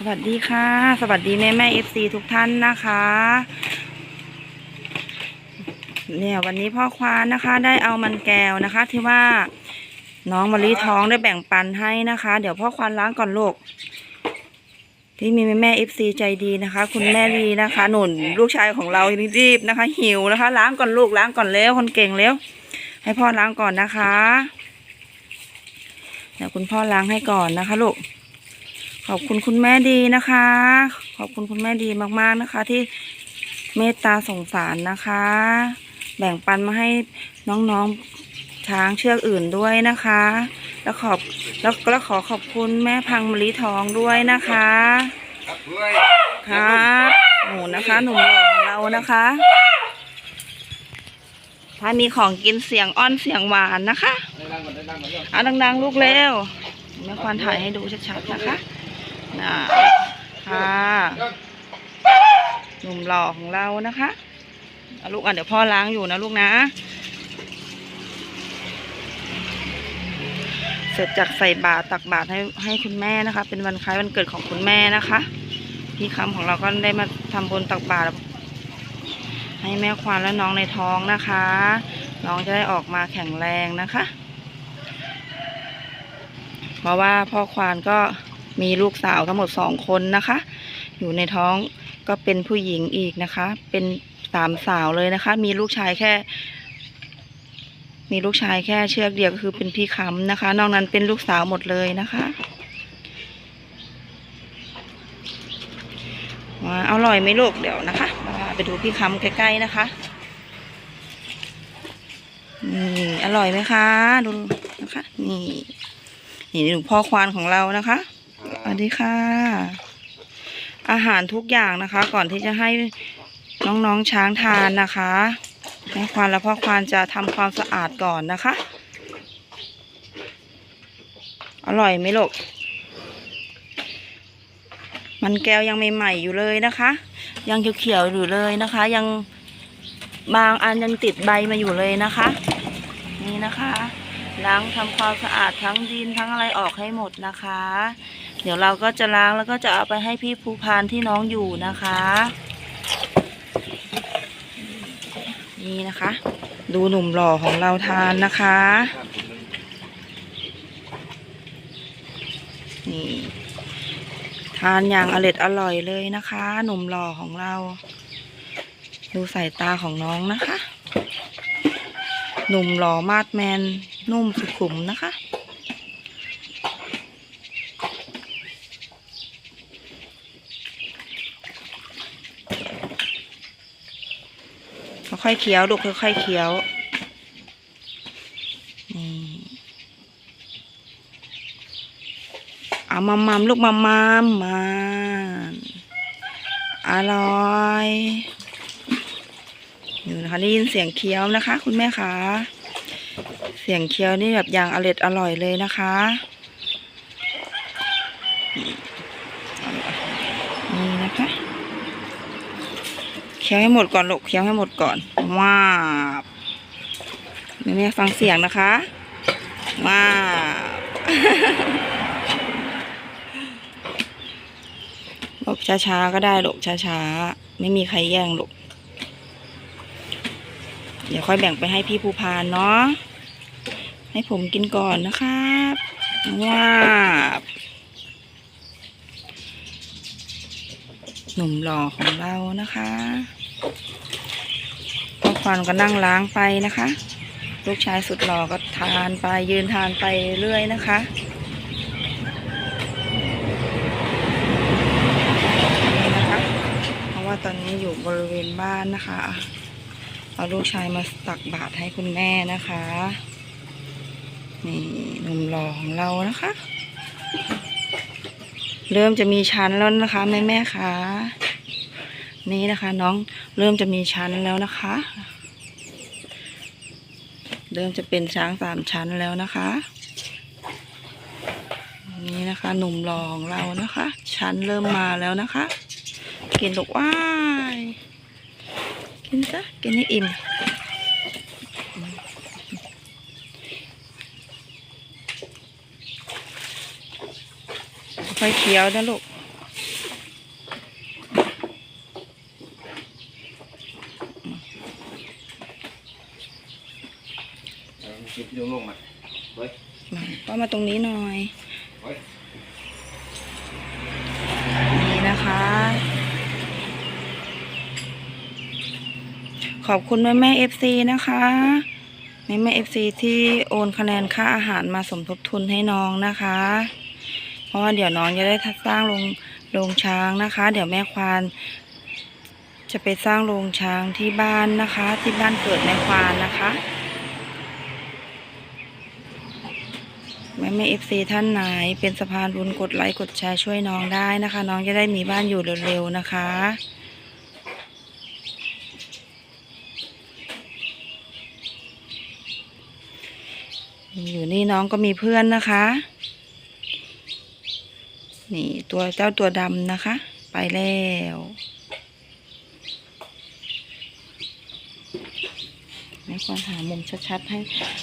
สวัสดีค่ะ สวัสดีแม่แม่เอฟซีทุกท่านนะคะ เนี่ยวันนี้พ่อควานนะคะ ได้เอามันแก้วนะคะ ที่ว่าน้องมะลิท้องได้แบ่งปันให้นะคะ เดี๋ยวพ่อควานล้างก่อนลูกที่มีแม่แม่เอฟซีใจดีนะคะ คุณแม่ลีนะคะ หนุนลูกชายของเรารีบนะคะ หิวนะคะ ล้างก่อนลูกล้างก่อนเร็วคนเก่งเร็วให้พ่อล้างก่อนนะคะเดี๋ยวคุณพ่อล้างให้ก่อนนะคะลูก ขอบคุณคุณแม่ดีนะคะ ขอบคุณคุณแม่ดีมากๆนะคะ ที่เมตตาสงสารนะคะ แบ่งปันมาให้น้องๆช้างเชือกอื่นด้วยนะคะ แล้วขอบแล้วแล้วขอขอบคุณแม่พังมะลิทองด้วยนะคะครับหนูนะคะหนุ่มหล่อของเรานะคะ ถ้ามีของกินเสียงอ้อนเสียงหวานนะคะได้นั่งก่อนได้นั่งนเร็วเอาดังๆลูกเร็วแม่ควานถ่ายให้ดูชัดๆนะคะ น่ะค่ะหนุ่มหล่อของเรานะคะเอาลูกอะเดี๋ยวพ่อล้างอยู่นะลูกนะ เสร็จจากใส่บาตรตักบาตรให้ให้คุณแม่นะคะ เป็นวันคล้ายวันเกิดของคุณแม่นะคะ พี่คำของเราก็ได้มาทำบุญตักบาตรให้แม่ควานและน้องในท้องนะคะ น้องจะได้ออกมาแข็งแรงนะคะ เพราะว่าพ่อควานก็ มีลูกสาวทั้งหมดสองคนนะคะ อยู่ในท้องก็เป็นผู้หญิงอีกนะคะ เป็นสามสาวเลยนะคะ มีลูกชายแค่ มีลูกชายแค่เชือกเดียวก็คือเป็นพี่คำนะคะ นอกนั้นเป็นลูกสาวหมดเลยนะคะว้าอร่อยไหมลูกเดี๋ยวนะคะมาไปดูพี่คำใกล้ๆนะคะนี่อร่อยไหมคะ ดูนะคะ นี่นี่ดูพ่อควานของเรานะคะ สวัสดีค่ะ อาหารทุกอย่างนะคะ ก่อนที่จะให้น้องๆช้างทานนะคะแม่ควานและพ่อควานจะทำความสะอาดก่อนนะคะ อร่อยไหมลูกมันแก้วยังใหม่ๆอยู่เลยนะคะ ยังเขียวๆอยู่เลยนะคะ ยังบางอันยังติดใบมาอยู่เลยนะคะ นี่นะคะล้างทำความสะอาดทั้งดินทั้งอะไรออกให้หมดนะคะ เดี๋ยวเราก็จะล้างแล้วก็จะเอาไปให้พี่ภูพานที่น้องอยู่นะคะ นี่นะคะ ดูหนุ่มหล่อของเราทานนะคะ นี่ทานอย่างอร็ดอร่อยเลยนะคะ หนุ่มหล่อของเรา ดูสายตาของน้องนะคะ หนุ่มหล่อมาดแมนนุ่มสุขุมนะคะ ค่อยเคี้ยวลูกค่อยๆเคี้ยวนี่เอามามามลูกมามามมาอร่อยอยู่นะคะได้ยินเสียงเคี้ยวนะคะ คุณแม่คะเสียงเคี้ยวนี่แบบอย่างอร่อยอร่อยเลยนะคะ นี่นะคะ เคี้ยวให้หมดก่อนลูกเคี้ยวให้หมดก่อนว้าบแม่แม่ฟังเสียงนะคะว้าบบอกช้าๆก็ได้ลูกช้าๆไม่มีใครแย่งลูกเดี๋ยวค่อยแบ่งไปให้พี่ภูพานเนาะให้ผมกินก่อนนะครับว้าบหนุ่มหล่อของเรานะคะ พ่อควานก็นั่งล้างไปนะคะ ลูกชายสุดหล่อก็ทานไปยืนทานไปเรื่อยนะคะนี่นะคะ เพราะว่าตอนนี้อยู่บริเวณบ้านนะคะเอาลูกชายมาตักบาตรให้คุณแม่นะคะ นี่หนุ่มหล่อของเรานะคะ เริ่มจะมีชั้นแล้วนะคะแม่แม่ๆคะ นี่นะคะ น้องเริ่มจะมีชั้นแล้วนะคะ เริ่มจะเป็นช้างสามชั้นแล้วนะคะนี่นะคะหนุ่มหลอของเรานะคะ ชั้นเริ่มมาแล้วนะคะ กินลูกว้ายกินจ้ะกินให้อิ่มค่อยเคี้ยวนะลูก โยงลงมาเฮ้ยมาก็มาตรงนี้หน่อย เฮ้ยนี่นะคะ ขอบคุณแม่แม่เอฟซีนะคะแม่แม่เอฟซีที่โอนคะแนนค่าอาหารมาสมทบทุนให้น้องนะคะ เพราะว่าเดี๋ยวน้องจะได้สร้างโรงโรงช้างนะคะ เดี๋ยวแม่ควานจะไปสร้างโรงช้างที่บ้านนะคะ ที่บ้านเกิดแม่ควานนะคะ แม่แม่เอฟซีท่านไหน เป็นสะพานบุญกดไลค์กดแชร์ช่วยน้องได้นะคะ น้องจะได้มีบ้านอยู่เร็วๆนะคะอยู่นี่น้องก็มีเพื่อนนะคะ นี่ตัวเจ้าตัวดำนะคะ ไปแล้วแม่ควรหามุมชัดๆให้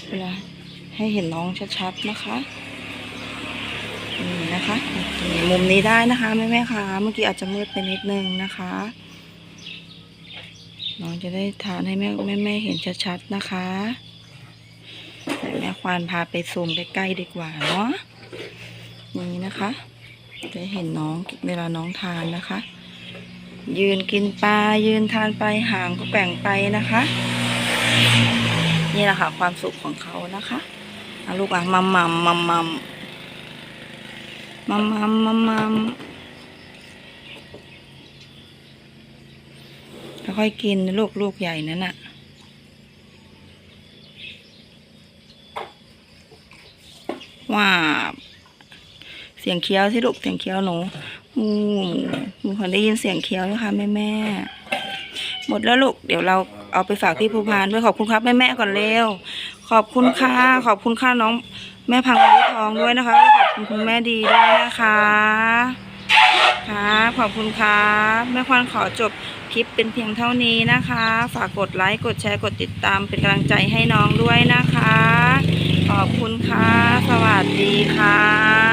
เวลา ให้เห็นน้องชัดๆนะคะนี่นะคะมุมนี้ได้นะคะแม่แม่ๆคะเมื่อกี้อาจจะมืดไปนิดนึงนะคะ น้องจะได้ทานให้แม่แม่แม่ๆเห็นชัดๆนะคะแต่แม่ควานพาไปซูมใกล้ๆดีกว่าเนาะนี่นะคะจะเห็นน้องเวลาน้องทานนะคะ ยืนกินปลายืนทานไปหางก็แบ่งไปนะคะ นี่แหละค่ะความสุขของเขานะคะ เอาลูกอะมัมมัมมัมมัมมัมมัมมัมมัมค่อยกินลูกลูกใหญ่นั่นน่ะว้าเสียงเคี้ยวที่ลูกเสียงเคี้ยวหนูอืมหนูพอได้ยินเสียงเคี้ยวนะคะแม่แม่หมดแล้วลูกเดี๋ยวเราเอาไปฝากพี่ภูพานด้วยขอบคุณครับแม่แม่ก่อนเร็ว ขอบคุณค่ะ ขอบคุณค่ะน้องแม่พังมะลิทองด้วยนะคะ ขอบคุณคุณแม่ดีด้วยนะคะครับขอบคุณครับแม่ควานขอจบคลิปเป็นเพียงเท่านี้นะคะ ฝากกดไลค์กดแชร์กดติดตามเป็นกำลังใจให้น้องด้วยนะคะ ขอบคุณค่ะ สวัสดีค่ะ